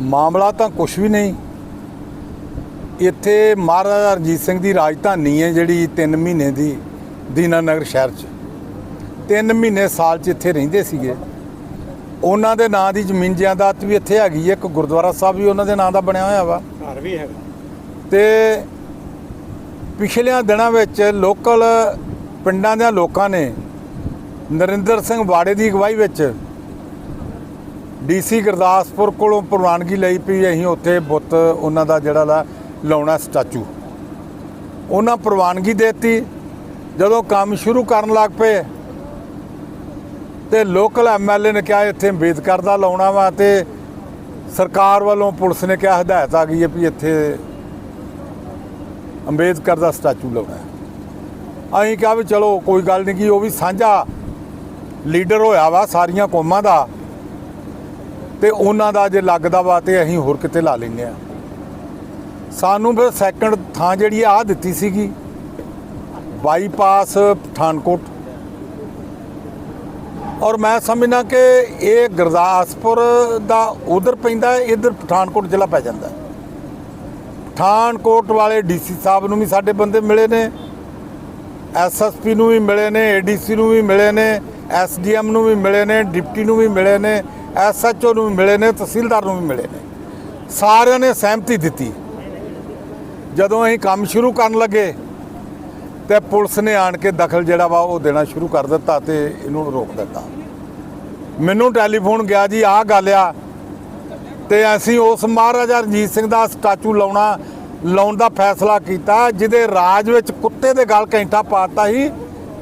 ਮਾਮਲਾ ਤਾਂ ਕੁਝ ਵੀ ਨਹੀਂ। ਇੱਥੇ ਮਹਾਰਾਜਾ ਰਣਜੀਤ ਸਿੰਘ ਦੀ ਰਾਜਧਾਨੀ ਹੈ ਜਿਹੜੀ 3 ਮਹੀਨੇ ਦੀ ਦੀਨਾਨਗਰ ਸ਼ਹਿਰ 'ਚ। 3 ਮਹੀਨੇ ਸਾਲ 'ਚ ਇੱਥੇ ਰਹਿੰਦੇ ਸੀਗੇ। ਉਹਨਾਂ ਦੇ ਨਾਂ ਦੀ ਜ਼ਮੀਨ ਜਾਇਦਾਦ ਵੀ ਇੱਥੇ ਹੈਗੀ ਹੈ। ਇੱਕ ਗੁਰਦੁਆਰਾ ਸਾਹਿਬ ਵੀ ਉਹਨਾਂ ਦੇ ਨਾਂ ਦਾ ਬਣਿਆ ਹੋਇਆ ਵਾ। ਘਰ ਵੀ ਹੈਗਾ। ਤੇ ਪਿਛਲਿਆਂ ਦਿਨਾਂ ਵਿੱਚ ਲੋਕਲ ਪਿੰਡਾਂ ਦੇ ਲੋਕਾਂ ਨੇ ਨਰਿੰਦਰ ਸਿੰਘ ਵਾੜੇ ਦੀ ਅਗਵਾਈ ਵਿੱਚ ਡੀਸੀ ਗੁਰਦਾਸਪੁਰ ਕੋਲੋਂ ਪ੍ਰਵਾਨਗੀ ਲਈ ਵੀ ਅਸੀਂ ਉੱਥੇ ਬੁੱਤ ਉਹਨਾਂ ਦਾ ਜਿਹੜਾ ਲਾ ਲਾਉਣਾ ਸਟੈਚੂ। ਉਹਨਾਂ ਪ੍ਰਵਾਨਗੀ ਦਿੱਤੀ। ਜਦੋਂ ਕੰਮ ਸ਼ੁਰੂ ਕਰਨ ਲੱਗ ਪਏ ਤੇ ਲੋਕਲ ਐਮਐਲਏ ਨੇ ਕਿਹਾ ਇੱਥੇ ਅੰਬੇਦਕਰ ਦਾ ਲਾਉਣਾ ਵਾ ਤੇ ਸਰਕਾਰ ਵੱਲੋਂ ਪੁਲਿਸ ਨੇ ਕਿਹਾ ਹਦਾਇਤ ਆ ਗਈ ਹੈ ਵੀ ਇੱਥੇ ਅੰਬੇਦਕਰ ਦਾ ਸਟੈਚੂ ਲਾਉਣਾ ਅਸੀਂ ਕਿਹਾ ਵੀ ਚਲੋ ਕੋਈ ਗੱਲ ਨਹੀਂ ਕੀ ਉਹ ਵੀ ਸਾਂਝਾ ਲੀਡਰ ਹੋਇਆ ਵਾ ਸਾਰੀਆਂ ਕੌਮਾਂ ਦਾ। ਤੇ ਉਹਨਾਂ ਦਾ ਜੇ ਲੱਗਦਾ ਵਾ ਤੇ ਅਸੀਂ ਹੋਰ ਕਿਤੇ ਲਾ ਲੈਂਦੇ ਆ ਸਾਨੂੰ ਫਿਰ ਸੈਕੰਡ ਥਾਂ ਜਿਹੜੀ ਆ ਦਿੱਤੀ ਸੀਗੀ। ਬਾਈਪਾਸ ਪਠਾਨਕੋਟ। ਔਰ ਮੈਂ ਸਮਝਣਾ ਕਿ ਇਹ ਗੁਰਦਾਸਪੁਰ ਦਾ ਉਧਰ ਪੈਂਦਾ ਹੈ ਇਧਰ ਪਠਾਨਕੋਟ ਜ਼ਿਲ੍ਹਾ ਪੈ ਜਾਂਦਾ। ਪਠਾਨਕੋਟ ਵਾਲੇ ਡੀਸੀ ਸਾਹਿਬ ਨੂੰ ਵੀ ਸਾਡੇ ਬੰਦੇ ਮਿਲੇ ਨੇ। ਐਸਐਸਪੀ ਨੂੰ ਵੀ ਮਿਲੇ ਨੇ ਏਡੀਸੀ ਨੂੰ ਵੀ ਮਿਲੇ ਨੇ ਐਸਡੀਐਮ ਨੂੰ ਵੀ ਮਿਲੇ ਨੇ, ਡਿਪਟੀ ਨੂੰ ਵੀ ਮਿਲੇ ਨੇ। ਐਸਐਚਓ ਨੂੰ ਵੀ ਮਿਲੇ ਨੇ, ਤਹਿਸੀਲਦਾਰ ਨੂੰ ਵੀ ਮਿਲੇ ਨੇ। ਸਾਰਿਆਂ ਨੇ ਸਹਿਮਤੀ ਦਿੱਤੀ। ਜਦੋਂ ਅਸੀਂ ਕੰਮ ਸ਼ੁਰੂ ਕਰਨ ਲੱਗੇ ਤੇ ਪੁਲਿਸ ਨੇ ਆਣ ਕੇ ਦਖਲ ਜਿਹੜਾ ਵਾ ਉਹ ਦੇਣਾ ਸ਼ੁਰੂ ਕਰ ਦਿੱਤਾ ਤੇ ਇਹਨੂੰ ਰੋਕ ਦਿੱਤਾ। ਮੈਨੂੰ ਟੈਲੀਫੋਨ ਗਿਆ ਜੀ, ਆਹ ਗੱਲ ਆ ਤੇ ਅਸੀਂ ਉਸ ਮਹਾਰਾਜਾ ਰਣਜੀਤ ਸਿੰਘ ਦਾ ਸਟੈਚੂ ਲਾਉਣਾ, ਲਾਉਣ ਦਾ ਫੈਸਲਾ ਕੀਤਾ, ਜਿਹਦੇ ਰਾਜ ਵਿੱਚ ਕੁੱਤੇ ਦੇ ਗਲ ਕੈਂਠਾ ਪਾਤਾ ਸੀ,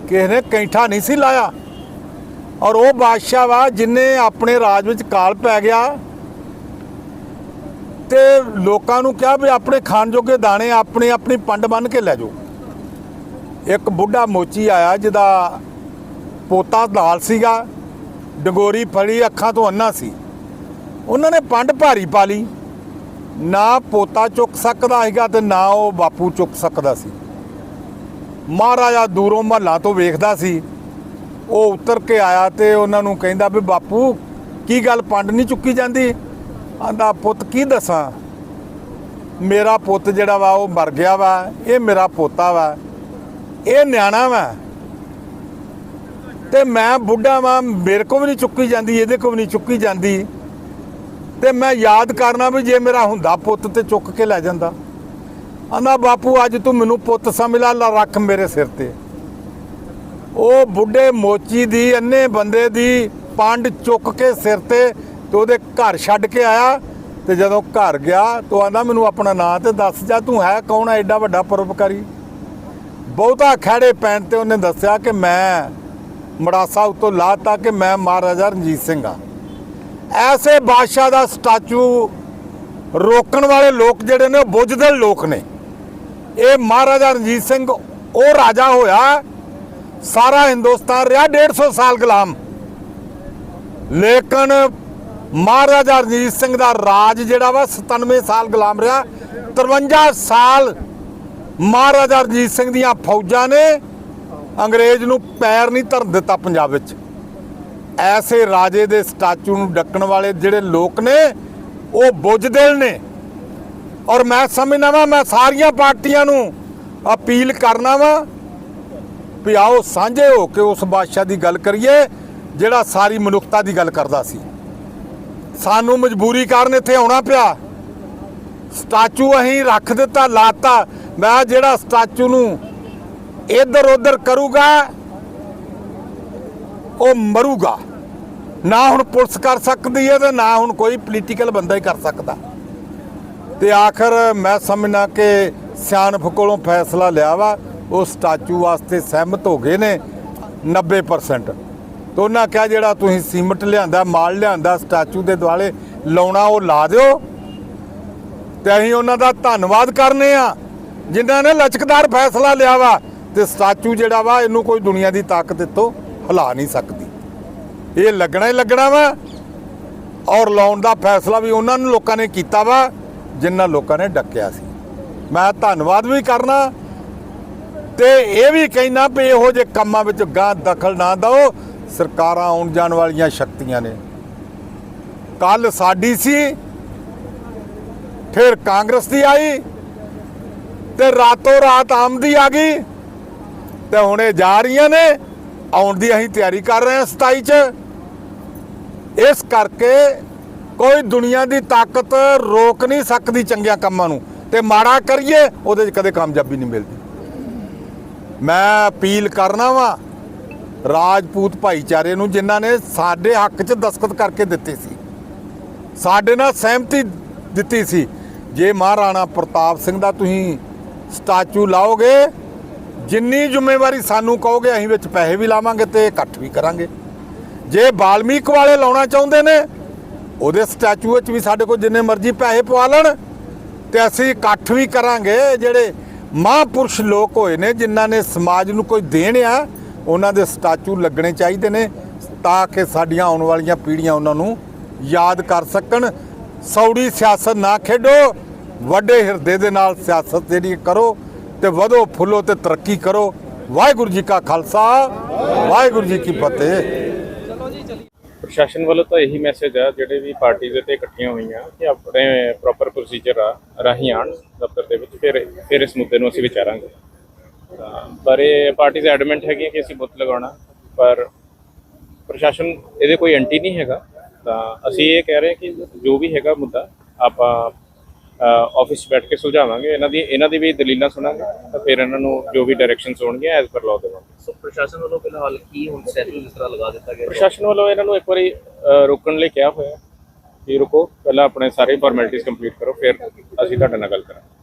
ਕਿਸੇ ਨੇ ਕੈਂਠਾ ਨਹੀਂ ਸੀ ਲਾਇਆ। ਔਰ ਉਹ ਬਾਦਸ਼ਾਹ ਵਾ ਜਿਨੇ ਆਪਣੇ ਰਾਜ ਵਿੱਚ ਕਾਲ ਪੈ ਗਿਆ ਤੇ ਲੋਕਾਂ ਨੂੰ ਕਿਹਾ ਵੀ ਆਪਣੇ ਖਾਣ ਜੋਗੇ ਦਾਣੇ ਆਪਣੇ ਆਪਣੀ ਪੰਡ ਬੰਨ ਕੇ ਲੈ ਜਾਓ। ਇੱਕ ਬੁੱਢਾ ਮੋਚੀ ਆਇਆ ਜਿਹਦਾ ਪੋਤਾ ਲਾਲ ਸੀਗਾ, ਡੰਗੋਰੀ ਫੜੀ, ਅੱਖਾਂ ਤੋਂ ਅੰਨਾ ਸੀ। ਉਹਨਾਂ ਨੇ ਪੰਡ ਭਾਰੀ ਪਾ ਲਈ। ਨਾ ਪੋਤਾ ਚੁੱਕ ਸਕਦਾ ਹੈਗਾ ਤੇ ਨਾ ਉਹ ਬਾਪੂ ਚੁੱਕ ਸਕਦਾ ਸੀ। ਮਹਾਰਾਜਾ ਦੂਰੋਂ ਮਹੱਲਾ ਤੋਂ ਵੇਖਦਾ ਸੀ ਉਹ ਉਤਰ ਕੇ ਆਇਆ ਤੇ ਉਹਨਾਂ ਨੂੰ ਕਹਿੰਦਾ ਵੀ ਬਾਪੂ, ਕੀ ਗੱਲ ਪੰਡ ਨਹੀਂ ਚੁੱਕੀ ਜਾਂਦੀ? ਆਂਦਾ, ਪੁੱਤ ਕੀ ਦੱਸਾਂ? ਮੇਰਾ ਪੁੱਤ ਜਿਹੜਾ ਵਾ, ਉਹ ਮਰ ਗਿਆ ਵਾ, ਇਹ ਮੇਰਾ ਪੋਤਾ ਵਾ, ਇਹ ਨਿਆਣਾ ਵਾ। ਤੇ ਮੈਂ ਬੁੱਢਾ ਵਾਂ, ਮੇਰੇ ਕੋ ਵੀ ਨਹੀਂ ਚੁੱਕੀ ਜਾਂਦੀ, ਇਹਦੇ ਕੋ ਵੀ ਨਹੀਂ ਚੁੱਕੀ ਜਾਂਦੀ। ਤੇ ਮੈਂ ਯਾਦ ਕਰਨਾ ਵੀ ਜੇ ਮੇਰਾ ਹੁੰਦਾ ਪੁੱਤ ਤੇ ਚੁੱਕ ਕੇ ਲੈ ਜਾਂਦਾ। ਆਂਦਾ, ਬਾਪੂ, ਅੱਜ ਤੂੰ ਮੈਨੂੰ ਪੁੱਤ ਸਮਝ ਲਾ ਰੱਖ ਮੇਰੇ ਸਿਰ ਤੇ। ਉਹ ਬੁੱਢੇ ਮੋਚੀ ਦੀ ਅੰਨੇ ਬੰਦੇ ਦੀ ਪੰਡ ਚੁੱਕ ਕੇ ਸਿਰ ਤੇ ਤੇ ਉਹਦੇ ਘਰ ਛੱਡ ਕੇ ਆਇਆ ਤੇ ਜਦੋਂ ਘਰ ਗਿਆ ਤੋ ਆਂਦਾ, ਮੈਨੂੰ ਆਪਣਾ ਨਾਂ ਤੇ ਦੱਸ ਜਾ, ਤੂੰ ਹੈ ਕੌਣ ਹੈ ਐਡਾ ਵੱਡਾ ਪਰਉਪਕਾਰੀ? ਬਹੁਤਾ ਖੜੇ ਪੈਣ ਤੇ ਉਹਨੇ ਦੱਸਿਆ ਕਿ ਮੈਂ ਮੜਾਸਾ ਉਤੋਂ ਲਾਤਾ ਕਿ ਮੈਂ ਮਹਾਰਾਜਾ ਰਣਜੀਤ ਸਿੰਘ ਆ। ਐਸੇ ਬਾਦਸ਼ਾਹ ਦਾ ਸਟੈਚੂ ਰੋਕਣ ਵਾਲੇ ਲੋਕ ਜਿਹੜੇ ਨੇ, ਉਹ ਬੁੱਝਦਲ ਲੋਕ ਨੇ। ਇਹ ਮਹਾਰਾਜਾ ਰਣਜੀਤ ਸਿੰਘ ਉਹ ਰਾਜਾ ਹੋਇਆ ਸਾਰਾ ਹਿੰਦੁਸਤਾਨ ਰਿਹਾ 150 ਸਾਲ ਗੁਲਾਮ। ਲੇਕਿਨ ਮਹਾਰਾਜਾ ਰਣਜੀਤ ਸਿੰਘ ਦਾ ਰਾਜ ਜਿਹੜਾ ਵਾ 97 ਸਾਲ ਗੁਲਾਮ ਰਿਹਾ। 53 ਸਾਲ ਮਹਾਰਾਜਾ ਰਣਜੀਤ ਸਿੰਘ ਦੀਆਂ ਫੌਜਾਂ ਨੇ ਅੰਗਰੇਜ਼ ਨੂੰ ਪੈਰ ਨਹੀਂ ਧਰਨ ਦਿੱਤਾ ਪੰਜਾਬ ਵਿੱਚ। ਐਸੇ ਰਾਜੇ ਦੇ ਸਟੈਚੂ ਨੂੰ ਡੱਕਣ ਵਾਲੇ ਜਿਹੜੇ ਲੋਕ ਨੇ, ਉਹ ਬੁੱਝਦਿਲ ਨੇ। ਔਰ ਮੈਂ ਸਮਝਣਾ ਵਾਂ, ਮੈਂ ਸਾਰੀਆਂ ਪਾਰਟੀਆਂ ਨੂੰ ਅਪੀਲ ਕਰਨਾ ਵਾ ਵੀ ਆਓ, ਸਾਂਝੇ ਹੋ ਕੇ ਉਸ ਬਾਦਸ਼ਾਹ ਦੀ ਗੱਲ ਕਰੀਏ, ਜਿਹੜਾ ਸਾਰੀ ਮਨੁੱਖਤਾ ਦੀ ਗੱਲ ਕਰਦਾ ਸੀ। ਸਾਨੂੰ ਮਜਬੂਰੀ ਕਾਰਨ ਇੱਥੇ ਆਉਣਾ ਪਿਆ। ਸਟੈਚੂ ਅਸੀਂ ਰੱਖ ਦਿੱਤਾ, ਲਾਤਾ। ਮੈਂ ਜਿਹੜਾ ਸਟੈਚੂ ਨੂੰ ਇੱਧਰ ਉੱਧਰ ਕਰੂਗਾ, ਉਹ ਮਰੂਗਾ। ਨਾ ਹੁਣ ਪੁਲਿਸ ਕਰ ਸਕਦੀ ਹੈ ਤੇ ਨਾ ਹੁਣ ਕੋਈ ਪੋਲੀਟੀਕਲ ਬੰਦਾ ਹੀ ਕਰ ਸਕਦਾ। ਤੇ ਆਖਰ ਮੈਂ ਸਮਝਣਾ ਕਿ ਸਿਆਣਪ ਕੋਲੋਂ ਫੈਸਲਾ ਲਿਆ ਵਾ। ਉਹ ਸਟੈਚੂ ਵਾਸਤੇ ਸਹਿਮਤ ਹੋ ਗਏ ਨੇ 90% ਤੇ ਉਹਨਾਂ ਕਿਹਾ ਜਿਹੜਾ ਤੁਸੀਂ ਸੀਮਟ ਲਿਆਂਦਾ, ਮਾਲ ਲਿਆਂਦਾ, ਸਟੈਚੂ ਦੇ ਦੁਆਲੇ ਲਾਉਣਾ, ਉਹ ਲਾ ਦਿਓ। ਤੇ ਅਸੀਂ ਉਹਨਾਂ ਦਾ ਧੰਨਵਾਦ ਕਰਨੇ ਆ, ਜਿਨ੍ਹਾਂ ਨੇ ਲਚਕਦਾਰ ਫੈਸਲਾ ਲਿਆ ਵਾ। ਤੇ ਸਟੈਚੂ ਜਿਹੜਾ ਵਾ, ਇਹਨੂੰ ਕੋਈ ਦੁਨੀਆ ਦੀ ਤਾਕਤ ਇੱਥੋਂ ਹਿਲਾ ਨਹੀਂ ਸਕਦੀ। ਇਹ ਲੱਗਣਾ ਹੀ ਲੱਗਣਾ ਵਾ। ਔਰ ਲਾਉਣ ਦਾ ਫੈਸਲਾ ਵੀ ਉਹਨਾਂ ਨੂੰ ਲੋਕਾਂ ਨੇ ਕੀਤਾ ਵਾ, ਜਿਨ੍ਹਾਂ ਲੋਕਾਂ ਨੇ ਡੱਕਿਆ ਸੀ। ਮੈਂ ਧੰਨਵਾਦ ਵੀ ਕਰਨਾ। ਤੇ ਇਹ ਵੀ ਕਹਿਣਾ ਵੀ ਇਹੋ ਜਿਹੇ ਕੰਮਾਂ ਵਿੱਚ ਗਾਂ ਦਖਲ ਨਾ ਦਿਓ। ਸਰਕਾਰਾਂ ਆਉਣ ਜਾਣ ਵਾਲੀਆਂ ਸ਼ਕਤੀਆਂ ਨੇ। ਕੱਲ ਸਾਡੀ ਸੀ, ਫਿਰ ਕਾਂਗਰਸ ਦੀ ਆਈ ਤੇ ਰਾਤੋਂ ਰਾਤ ਆਮ ਦੀ ਆ ਗਈ ਤੇ ਹੁਣ ਇਹ ਜਾ ਰਹੀਆਂ ਨੇ। ਆਉਣ ਦੀ ਅਸੀਂ ਤਿਆਰੀ ਕਰ ਰਹੇ ਹਾਂ 27 ਚ। ਇਸ ਕਰਕੇ ਕੋਈ ਦੁਨੀਆ ਦੀ ਤਾਕਤ ਰੋਕ ਨਹੀਂ ਸਕਦੀ ਚੰਗਿਆਂ ਕੰਮਾਂ ਨੂੰ। ਤੇ ਮਾੜਾ ਕਰੀਏ, ਉਹਦੇ 'ਚ ਕਦੇ ਕਾਮਯਾਬੀ ਨਹੀਂ ਮਿਲਦੀ। ਮੈਂ ਅਪੀਲ ਕਰਨਾ ਵਾਂ ਰਾਜਪੂਤ ਭਾਈਚਾਰੇ ਨੂੰ, ਜਿਨ੍ਹਾਂ ਨੇ ਸਾਡੇ ਹੱਕ 'ਚ ਦਸਖਤ ਕਰਕੇ ਦਿੱਤੇ ਸੀ। ਸਾਡੇ ਨਾਲ ਸਹਿਮਤੀ ਦਿੱਤੀ ਸੀ। ਜੇ ਮਹਾਰਾਣਾ ਪ੍ਰਤਾਪ ਸਿੰਘ ਦਾ ਤੁਸੀਂ ਸਟੈਚੂ ਲਾਓਗੇ, ਜਿੰਨੀ ਜ਼ਿੰਮੇਵਾਰੀ ਸਾਨੂੰ ਕਹੋਗੇ, ਅਸੀਂ ਵਿੱਚ ਪੈਸੇ ਵੀ ਲਾਵਾਂਗੇ ਤੇ ਇਕੱਠ ਵੀ ਕਰਾਂਗੇ। ਜੇ ਬਾਲਮੀਕ ਵਾਲੇ ਲਾਉਣਾ ਚਾਹੁੰਦੇ ਨੇ, ਉਹਦੇ ਸਟੈਚੂ ਵਿੱਚ ਵੀ ਸਾਡੇ ਕੋਲ ਜਿੰਨੇ ਮਰਜ਼ੀ ਪੈਸੇ ਪਵਾ ਲੈਣ ਤੇ ਅਸੀਂ ਇਕੱਠ ਵੀ ਕਰਾਂਗੇ ਜਿਹੜੇ ਮਹਾਂਪੁਰਸ਼ ਲੋਕ ਹੋਏ ਨੇ ਜਿਨ੍ਹਾਂ ਨੇ ਸਮਾਜ ਨੂੰ ਕੋਈ ਦੇਣ ਆ, ਉਹਨਾਂ ਦੇ ਸਟੈਚੂ ਲੱਗਣੇ ਚਾਹੀਦੇ ਨੇ ਤਾਂ ਕਿ ਸਾਡੀਆਂ ਆਉਣ ਵਾਲੀਆਂ ਪੀੜ੍ਹੀਆਂ ਉਹਨਾਂ ਨੂੰ ਯਾਦ ਕਰ ਸਕਣ। ਸੌੜੀ ਸਿਆਸਤ ਨਾ ਖੇਡੋ, ਵੱਡੇ ਹਿਰਦੇ ਦੇ ਨਾਲ ਸਿਆਸਤ ਜਿਹੜੀ ਕਰੋ ਤੇ ਵਧੋ ਫੁੱਲੋ ਤੇ ਤਰੱਕੀ ਕਰੋ। ਵਾਹਿਗੁਰੂ ਜੀ ਕਾ ਖਾਲਸਾ, ਵਾਹਿਗੁਰੂ ਜੀ ਕੀ ਫਤਿਹ। ਪ੍ਰਸ਼ਾਸਨ ਵੱਲੋਂ ਤਾਂ ਇਹੀ ਮੈਸੇਜ ਆ, ਜਿਹੜੇ ਵੀ ਪਾਰਟੀ ਦੇ ਤੇ ਇਕੱਠੀਆਂ ਹੋਈਆਂ ਕਿ ਆਪਣੇ ਪ੍ਰੋਪਰ ਪ੍ਰੋਸੀਜਰ ਆ, ਰਾਹੀਂ ਆਉਣ ਦਫ਼ਤਰ ਦੇ ਵਿੱਚ, ਫਿਰ ਫਿਰ ਇਸ ਮੁੱਦੇ ਨੂੰ ਅਸੀਂ ਵਿਚਾਰਾਂਗੇ। ਤਾਂ, ਪਰ ਇਹ ਪਾਰਟੀ ਪਾਰਟੀਜ਼ ਐਡਮੈਂਟ ਹੈਗੀਆਂ ਕਿ ਅਸੀਂ ਬੁੱਤ ਲਗਾਉਣਾ, ਪਰ ਪ੍ਰਸ਼ਾਸਨ ਇਹਦੇ ਕੋਈ ਐਂਟੀ ਨਹੀਂ ਹੈਗਾ। ਤਾਂ ਅਸੀਂ ਇਹ ਕਹਿ ਰਹੇ ਕਿ ਜੋ ਵੀ ਹੈਗਾ ਮੁੱਦਾ, ਆਪਾਂ ਆਫਿਸ ਬੈਠ ਕੇ ਸੁਲਝਾਵਾਂਗੇ। ਇਹਨਾਂ ਦੀ ਇਹਨਾਂ ਦੀ ਵੀ ਦਲੀਲਾਂ ਸੁਣਾਂਗੇ ਤਾਂ ਫਿਰ ਇਹਨਾਂ ਨੂੰ ਜੋ ਵੀ ਡਾਇਰੈਕਸ਼ਨਸ ਹੋਣਗੇ ਐਜ਼ ਪਰ ਲਾਅ ਦੇਵਾਂਗੇ। ਸੋ ਪ੍ਰਸ਼ਾਸਨ ਵੱਲੋਂ ਫਿਲਹਾਲ ਕੀ ਹੁਣ ਸੈਟਲ ਜਿਸ ਤਰ੍ਹਾਂ ਲਗਾ ਦਿੱਤਾ ਗਿਆ? ਪ੍ਰਸ਼ਾਸਨ ਵੱਲੋਂ ਇਹਨਾਂ ਨੂੰ ਇੱਕ ਵਾਰੀ ਰੋਕਣ ਲਈ ਕਿਹਾ ਹੋਇਆ ਕਿ ਰੁਕੋ ਪਹਿਲਾਂ ਆਪਣੇ ਸਾਰੇ ਫਾਰਮੈਲਿਟੀਜ਼ ਕੰਪਲੀਟ ਕਰੋ ਫਿਰ ਅਸੀਂ ਤੁਹਾਡੇ ਨਾਲ ਗੱਲ ਕਰਾਂਗੇ।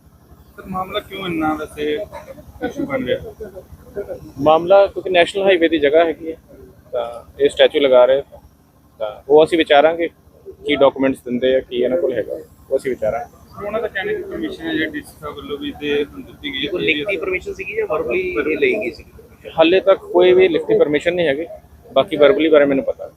ਸਰ ਮਾਮਲਾ ਕਿਉਂ ਇੰਨਾ ਵੈਸੇ ਇਸ਼ੂ ਬਣ ਰਿਹਾ? ਮਾਮਲਾ ਕਿਉਂਕਿ ਨੈਸ਼ਨਲ ਹਾਈਵੇ ਦੀ ਜਗ੍ਹਾ ਹੈਗੀ ਹੈ ਤਾਂ ਇਹ ਸਟੈਚੂ ਲਗਾ ਰਹੇ ਤਾਂ ਉਹ ਅਸੀਂ ਵਿਚਾਰਾਂਗੇ ਕੀ ਡਾਕੂਮੈਂਟਸ ਦਿੰਦੇ ਆ ਕੀ ਇਹਨਾਂ ਕੋਲ ਹੈਗਾ। ਉਹ ਅਸੀਂ ਵਿਚਾਰਾਂਗੇ। ਉਹਨਾਂ ਦਾ ਕਹਿਣਾ ਕਿ ਪਰਮਿਸ਼ਨ ਹੈ ਜਿਹੜੀ ਡੀਸੀ ਸਾਹਿਬ ਵੱਲੋਂ ਵੀ ਦੇ ਦਿੱਤੀ ਗਈ ਕੋਈ ਲਿਖਤੀ ਪਰਮਿਸ਼ਨ ਸੀਗੀ ਜਾਂ ਵਰਬਲੀ ਇਹ ਲਈ ਗਈ ਸੀ ਹਾਲੇ ਤੱਕ ਕੋਈ ਵੀ ਲਿਖਤੀ ਪਰਮਿਸ਼ਨ ਨਹੀਂ ਹੈਗੀ। ਬਾਕੀ ਵਰਬਲੀ ਬਾਰੇ ਮੈਨੂੰ ਪਤਾ।